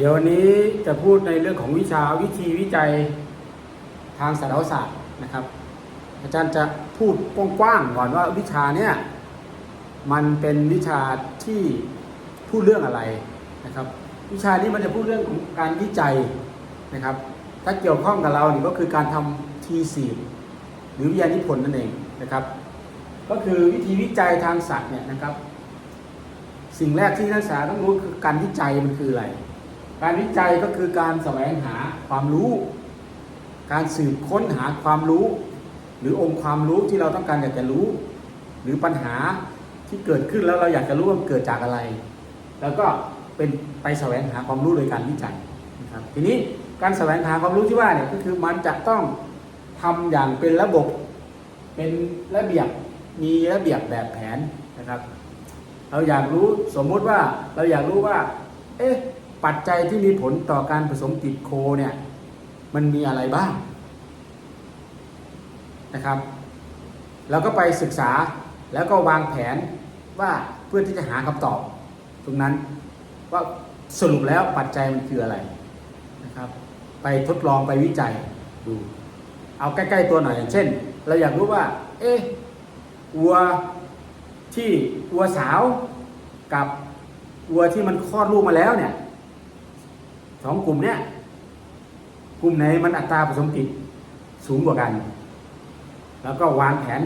เดี๋ยววันนี้จะพูดในเรื่องของวิชาวิธีวิจัยทางสารศาสตร์นะครับ อาจารย์จะพูดกว้างๆก่อนว่าวิชาเนี่ยมันเป็นวิชาที่พูดเรื่องอะไรนะครับ วิชานี้มันจะพูดเรื่องของการวิจัยนะครับ ถ้าเกี่ยวข้องกับเราเนี่ยก็คือการทำทีสีหรือวิทยานิพนธ์นั่นเองนะครับ ก็คือวิธีวิจัยทางสัตว์เนี่ยนะครับ สิ่งแรกที่นักศึกษาต้องรู้คือการวิจัยมันคืออะไร การวิจัยก็คือการแสวงหาความรู้ การสืบค้นหาความรู้ หรือองค์ความรู้ที่เราต้องการอยากจะรู้ หรือปัญหาที่เกิดขึ้นแล้วเราอยากจะรู้ว่าเกิดจากอะไร แล้วก็เป็นไปแสวงหาความรู้โดยการวิจัยนะครับทีนี้การแสวงหาความรู้ที่ว่าเนี่ยก็คือมันจะต้องทำอย่างเป็นระบบเป็นระเบียบมีระเบียบแบบแผนนะครับ เราอยากรู้สมมุติว่าเราอยากรู้ว่า เอ๊ะ ปัจจัยที่มีผลต่อการผสมติดโคเนี่ยมันมีอะไรบ้างนะครับเราก็ไปศึกษาแล้วก็วางแผนว่าเพื่อที่จะหาคำตอบ ตรงนั้นว่าสรุปแล้วปัจจัยมันคืออะไรนะครับ ไปทดลองไปวิจัยดู เอาใกล้ๆตัวหน่อยอย่างเช่น เราอยากรู้ว่า เอ๊ะวัวที่วัวสาวกับวัวที่มันคลอดลูกมาแล้วเนี่ย สองกลุ่มเนี่ยกลุ่มไหนมันอัตราผสมติดสูงกว่ากัน แล้วก็วางแผน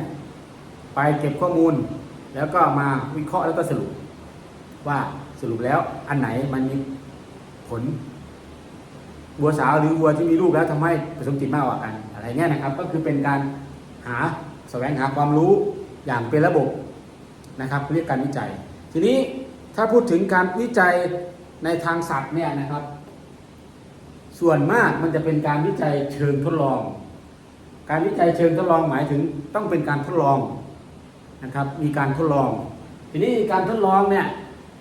ไปเก็บข้อมูล แล้วก็มาวิเคราะห์แล้วก็สรุป ว่าสรุปแล้วอันไหนมันมีผลวัวสาวหรือวัวที่มีลูกแล้วทำให้ผสมติดมากกว่ากัน อะไรเงี้ยนะครับ ก็คือเป็นการหาแสวงหาความรู้อย่างเป็นระบบนะครับเรียกการวิจัย ทีนี้ถ้าพูดถึงการวิจัยในทางสัตว์เนี่ยนะครับ ส่วนมากมันจะเป็นการวิจัยเชิงทดลอง การวิจัยเชิงทดลองหมายถึงต้องเป็นการทดลองนะครับ มีการทดลอง ทีนี้การทดลองเนี่ย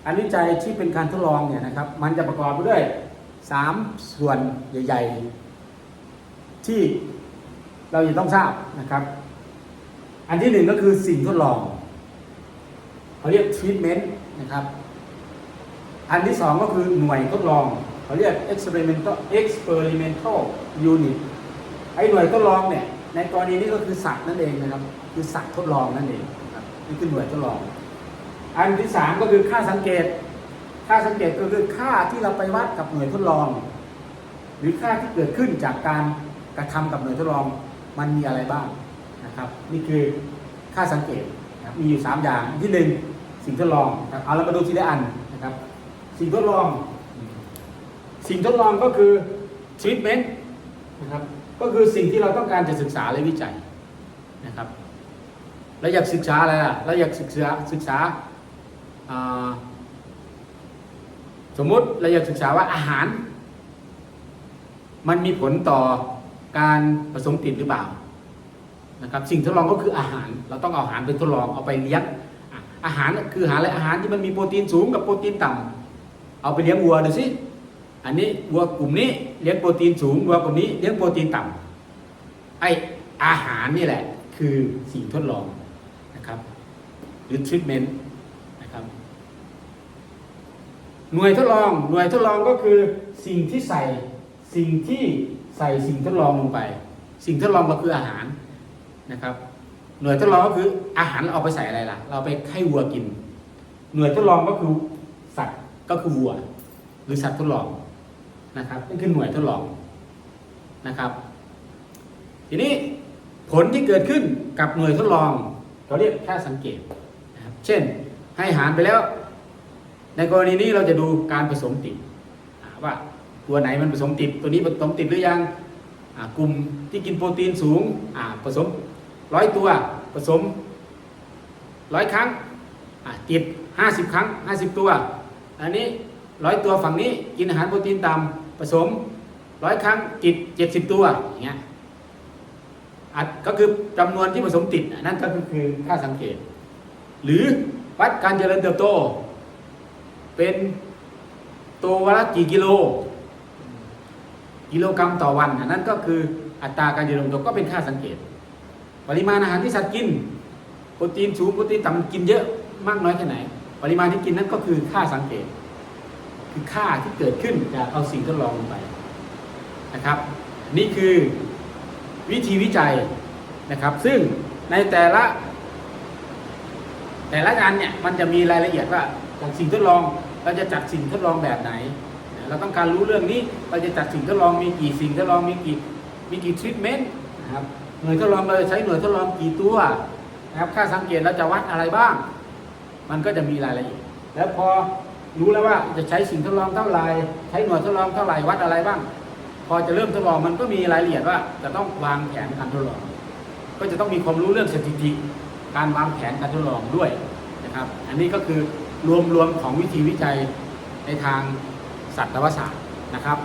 การวิจัยที่เป็นการทดลองเนี่ยนะครับ มันจะประกอบไปด้วยสามส่วนใหญ่ ๆ ที่เราจะต้องทราบนะครับ อันที่หนึ่งก็คือสิ่งทดลองเขาเรียก treatment นะครับ อันที่สองก็คือหน่วยทดลอง เขาเรียก experimental experimental unit ไอ้หน่วยทดลองเนี่ยในกรณีนี้ก็คือสัตว์นั่นเองนะครับ คือสัตว์ทดลองนั่นเองนะครับนี่คือหน่วยทดลอง อันที่สามก็คือค่าสังเกต ค่าสังเกตก็คือค่าที่เราไปวัดกับหน่วยทดลอง หรือค่าที่เกิดขึ้นจากการกระทำกับหน่วยทดลองมันมีอะไรบ้างนะครับ นี่คือค่าสังเกตมีอยู่สามอย่างที่หนึ่งสิ่งทดลองเอาเรามาดูทีละอันนะครับ สิ่งทดลอง สิ่งทดลองก็คือ treatment นะครับก็คือสิ่งที่เราต้องการจะศึกษาและวิจัยนะครับเราอยากศึกษาอะไรล่ะเราอยากศึกษาศึกษาสมมุติเราอยากศึกษาว่าอาหาร มันมีผลต่อการผสมติดหรือเปล่านะครับสิ่งทดลองก็คืออาหาร เราต้องเอาอาหารไปทดลองเอาไปเลี้ยงอาหารคืออาหารอะไรอาหารที่มันมีโปรตีนสูงกับโปรตีนต่ำเอาไปเลี้ยงวัวดูสิ อันนี้วัวกลุ่มนี้เลี้ยงโปรตีนสูงวัวกลุ่มนี้เลี้ยงโปรตีนต่ำไออาหารนี่แหละ คือสิ่งทดลองนะครับ หรือ treatment นะครับหน่วยทดลองหน่วยทดลองก็คือสิ่งที่ใส่สิ่งที่ใส่สิ่งทดลองลงไป สิ่งทดลองก็คืออาหารนะครับ หน่วยทดลองก็คืออาหารเราเอาไปใส่อะไรล่ะ เราไปให้วัวกิน หน่วยทดลองก็คือสัตว์ก็คือวัว หรือสัตว์ทดลอง นะครับนี่คือหน่วยทดลองนะครับ ทีนี้ผลที่เกิดขึ้นกับหน่วยทดลอง เราเรียกค่าสังเกตนะครับเช่นให้หารไปแล้ว ในกรณีนี้เราจะดูการผสมติดว่าตัวไหนมันผสมติด ตัวนี้ผสมติดหรือยังกลุ่มที่กินโปรตีนสูงผสมร้อยตัวผสมร้อยครั้งติดห้าสิบครั้งห้าสิบตัว อันนี้ร้อยตัวฝั่งนี้กินอาหารโปรตีนต่ำ ผสมร้อยครั้งติดเจ็ดสิบตัวอย่างเงี้ยอัดก็คือจำนวนที่ผสมติดนั่นก็คือค่าสังเกต หรือวัดการเจริญเติบโต เป็นตัววันละกี่กิโล กิโลกรัมต่อวันอันนั้นก็คืออัตราการเจริญเติบโตก็เป็นค่าสังเกต ปริมาณอาหารที่สัตว์กิน โปรตีนสูงโปรตีนต่ำกินเยอะมากน้อยแค่ไหน ปริมาณที่กินนั้นก็คือค่าสังเกต คือค่าที่เกิดขึ้นจากเอาสิ่งทดลองลงไปนะครับ นี่คือวิธีวิจัยนะครับ ซึ่งในแต่ละ แต่ละงานเนี่ยมันจะมีรายละเอียดว่าจากสิ่งทดลองเราจะจัดสิ่งทดลองแบบไหน เราต้องการรู้เรื่องนี้เราจะจัดสิ่งทดลองมีกี่สิ่งทดลองมีกี่มีกี่ทรีทเมนต์นะครับหน่วยทดลองเราจะใช้หน่วยทดลองกี่ตัวนะครับค่าสังเกตเราจะวัดอะไรบ้าง มันก็จะมีรายละเอียดแล้วพอ รู้แล้วว่าจะใช้สิ่งทดลองเท่าไรใช้หน่วยทดลองเท่าไรวัดอะไรบ้าง พอจะเริ่มทดลองมันก็มีรายละเอียดว่า จะต้องวางแผนการทดลอง ก็จะต้องมีความรู้เรื่องสถิติ การวางแผนการทดลองด้วยนะครับ อันนี้ก็คือรวมรวมของวิธีวิจัยในทางสัตวศาสตร์นะครับ